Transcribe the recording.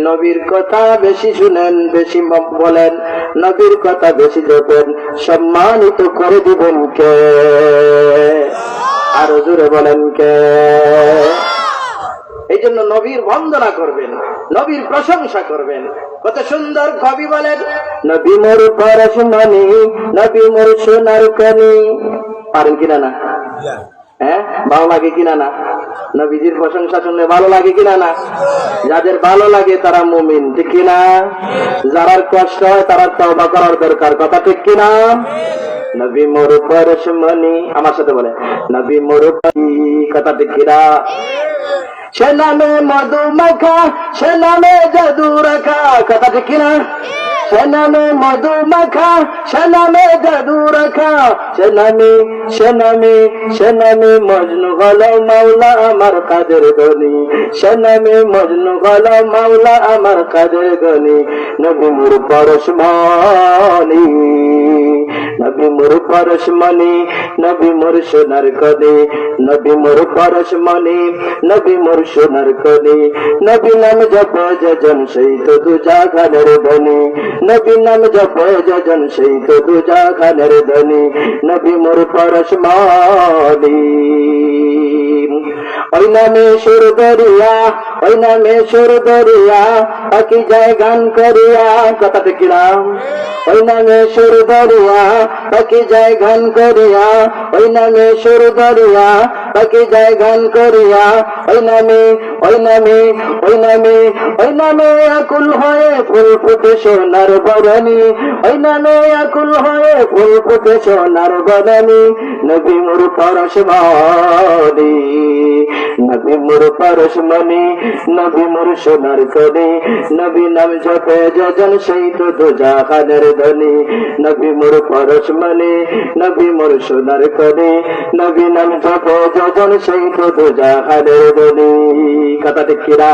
নবীর কথা বেশি শুনেন বেশি বলেন নবীর কথা বেশি জপেন সম্মানিত করে দিবেন কে? আরও জোরে বলেন কে? এই জন্য নবীর বন্দনা করবেন নবীর প্রশংসা করবেন। কত সুন্দর কবি বলেন নবী মোর পরশমণি নবী মোর সোনার কনি। পারেন কিনা না। হ্যাঁ ভালো লাগে কিনা না? নবীজির প্রশংসা শুনলে ভালো লাগে কিনা না? যাদের ভালো লাগে তারা মুমিন, ঠিক কিনা? যারার কষ্ট হয় তারা তবা করার দরকার, কথা ঠিক কিনা? নবী মোর পরশমণি আমার সাথে বলে, নবী মোর কথা ঠিক কিনা? সে নামে মধু মাখা সে নামে জাদু রাখা কথা ঠিক কিনা? সে নামে মধু মাখা সে নামে রাখা সে নামে সে মজনু হল মাওলা আমার কাদের গনি সে মজনু হল মাওলা আমার কাদের গনি নবী মুর পরশমণি নবী মোর পরশমণি নবী মোর সোনার কদে নবী মোর পরশমণি নবী মোর সোনার কদে নবী নাম জপ যজন সেই তো দুজা খানের ধনি নবী নাম জপ যজন সেই তো দুজা খানের ধনি নবী মোর পরশমণি ওই নামে সুর দরিয়া ওই নামে সুর দরিয়া পাখি যায় গান করিয়া কথা দেখিলাম ওই নামে সুর দরিয়া পাখি যায় গান করিয়া ওই নামে সুর দরিয়া পাখি যায় গান করিয়া ওই নামে ওই নামে ওই নামে ওই নামে আকুল হয়ে ফুল ফুটে সোনার বরণী ওই নামে আকুল হয়ে ফুল ফুটে সোনার নবী মুর পরশমণি নবী মুর পরশমণি নবী মুর সোনার কনে নবী নাম জপে যজন সেই তো দুজা খানের ধনি নবী মুর পরশমণি নবী মুর সোনার কনে নবী নাম জপে সেই তো দুজা কথা দেখিরা